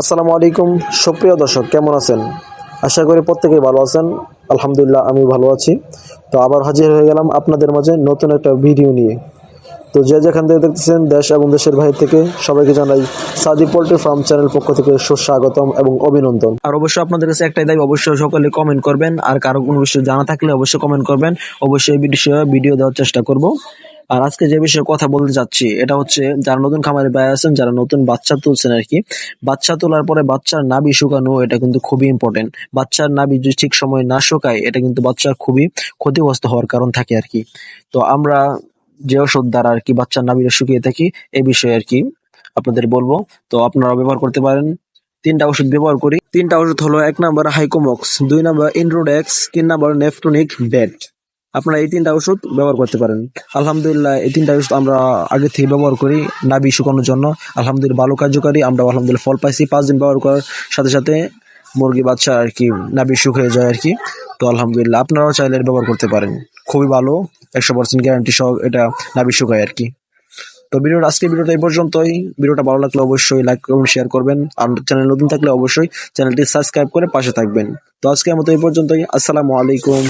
আসসালামু আলাইকুম। সুপ্রিয় দর্শক, কেমন আছেন? আশা করি প্রত্যেকেই ভালো আছেন। আলহামদুলিল্লাহ আমি ভালো আছি। তো আবার হাজির হয়ে গেলাম আপনাদের মাঝে নতুন একটা ভিডিও নিয়ে। তো যে যেখান থেকে দেখতেছেন, দেশ এবং দেশের বাইরে থেকে সবাইকে জানাই সাদি পোল্ট্রি ফার্ম চ্যানেল পক্ষ থেকে সুস্বাগতম এবং অভিনন্দন। আর অবশ্যই আপনাদের কাছে একটাই দাবি, অবশ্যই সকলে কমেন্ট করবেন। আর কারও কোনো বিষয় জানা থাকলে অবশ্যই কমেন্ট করবেন। অবশ্যই এই বিষয়ে ভিডিও দেওয়ার চেষ্টা করব। আর আজকে যে বিষয়ে কথা বলতে যাচ্ছি, এটা হচ্ছে যারা নতুন খামারে ব্যয় আছেন, যারা নতুন বাচ্চা তুলছেন আর কি, বাচ্চা তোলার পরে বাচ্চার নাভি শুকানো, এটা কিন্তু খুবই ইম্পর্টেন্ট বাচ্চার নাভি যদি ঠিক সময় না শুকায়, এটা কিন্তু বাচ্চার খুবই ক্ষতিগ্রস্ত হওয়ার কারণ থাকে আর কি। তো আমরা যে ওষুধ দ্বারা আর কি বাচ্চার নাভিটা শুকিয়ে থাকি এই বিষয়ে আর কি আপনাদের বলব। তো আপনারা ব্যবহার করতে পারেন। তিনটা ওষুধ ব্যবহার করি। তিনটা ওষুধ হলো এক নাম্বার হাইকোমক্স, দুই নাম্বার ইনরোডেক্স তিন নাম্বার নেফটনিক বেড। আপনারা এই তিনটা ওষুধ ব্যবহার করতে পারেন। আলহামদুলিল্লাহ, এই তিনটা ওষুধ আমরা আগে থেকে ব্যবহার করি নাবি শুকানোর জন্য। আলহামদুলিল্লাহ, ভালো কার্যকারী। আমরা আলহামদুলিল্লাহ ফল পাইছি, পাঁচ দিন ব্যবহার করার সাথে সাথে মুরগি, বাচ্চা আর কি, নাভি শুকিয়ে যায় আর কি। তো আলহামদুলিল্লাহ, আপনারাও চাইলে ব্যবহার করতে পারেন। খুবই ভালো, একশো পার্সেন্ট গ্যারান্টি সহ এটা নাভি শুকায় আর কি। তো ভিডিওটা আজকে ভিডিওটা এই পর্যন্তই। ভিডিওটা ভালো লাগলে অবশ্যই লাইক করবেন শেয়ার করবেন। আর চ্যানেল নতুন থাকলে অবশ্যই চ্যানেলটি সাবস্ক্রাইব করে পাশে থাকবেন। তো আজকের মতো এই পর্যন্তই। আসসালামু আলাইকুম।